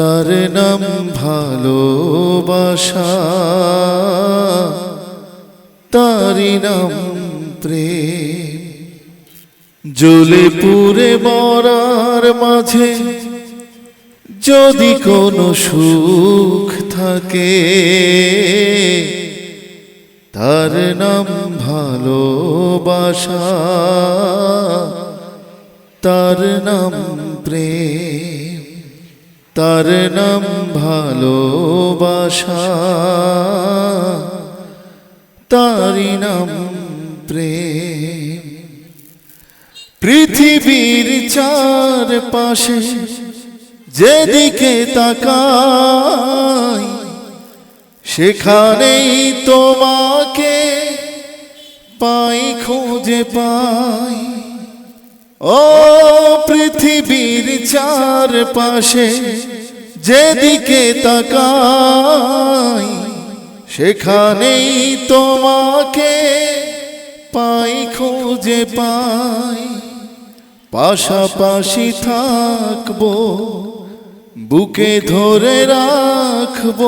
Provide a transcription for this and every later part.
তার নাম ভালোবাসা। তারি নাম প্রেম। জ্বলে পুরে মরার মাঝে যদি কোনো সুখ থাকে, তার নাম ভালোবাসা। তার নাম প্রেম। তার নাম ভালোবাসা। তারি নাম প্রেম। পৃথিবীর চার পাশে যেদিকে তাকাই, সেখানেই তোমাকে পাই, খুঁজে পাই। ও পৃথিবীর চার পাশে যেদিকে তাকাই, সেখানেই তোমাকে পাই, খুঁজে পাই। পাশাপাশি থাকব, বুকে ধরে রাখব।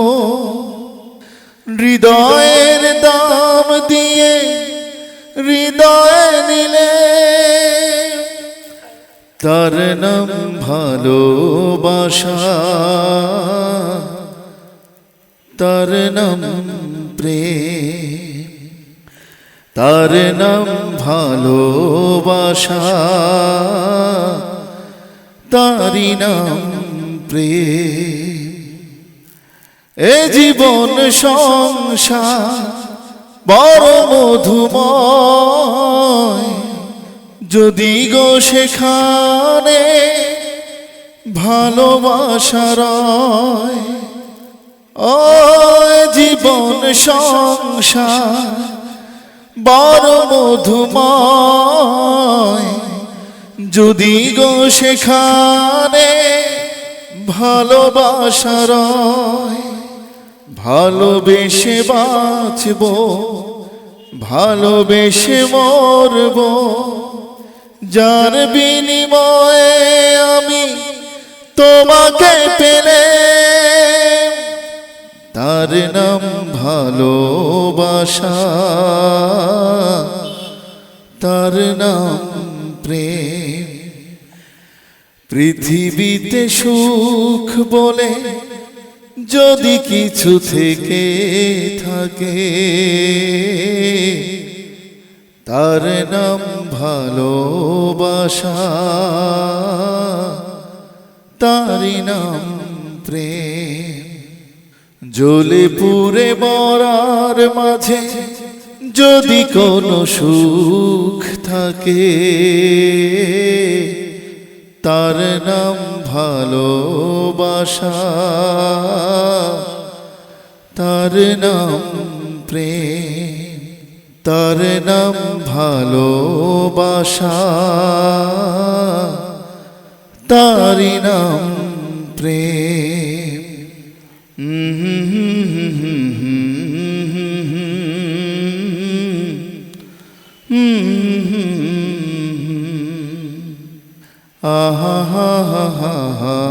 হৃদয়ের দাম দিয়ে হৃদয় নিলে তার নাম ভালোবাসা। তার নাম প্রেম। তার নাম ভালোবাসা। তারি নাম প্রেম। এ জীবন সংসার বড় মধুময়। যদি গো সেখানে ভালোবাসার ও জীবন সংসার বড় মধুময়। যদি গো সেখানে ভালোবাসার ভালোবেসে বাঁচব, ভালোবেসে মরব যার বিনিময়ে আমি তোমাকে পেলে তার নাম ভালোবাসা। তার নাম প্রেম। পৃথিবীতে সুখ বলে যদি কিছু থেকে থাকে, তার নাম ভালোবাসা। তারি নাম প্রেম। জ্বলে পুরে মরার মাঝে যদি কোনো সুখ থাকে, তার নাম ভালোবাসা। তার নাম প্রেম। তার নাম ভালোবাসা। তারি নাম প্রেম। আহা হা হা হা।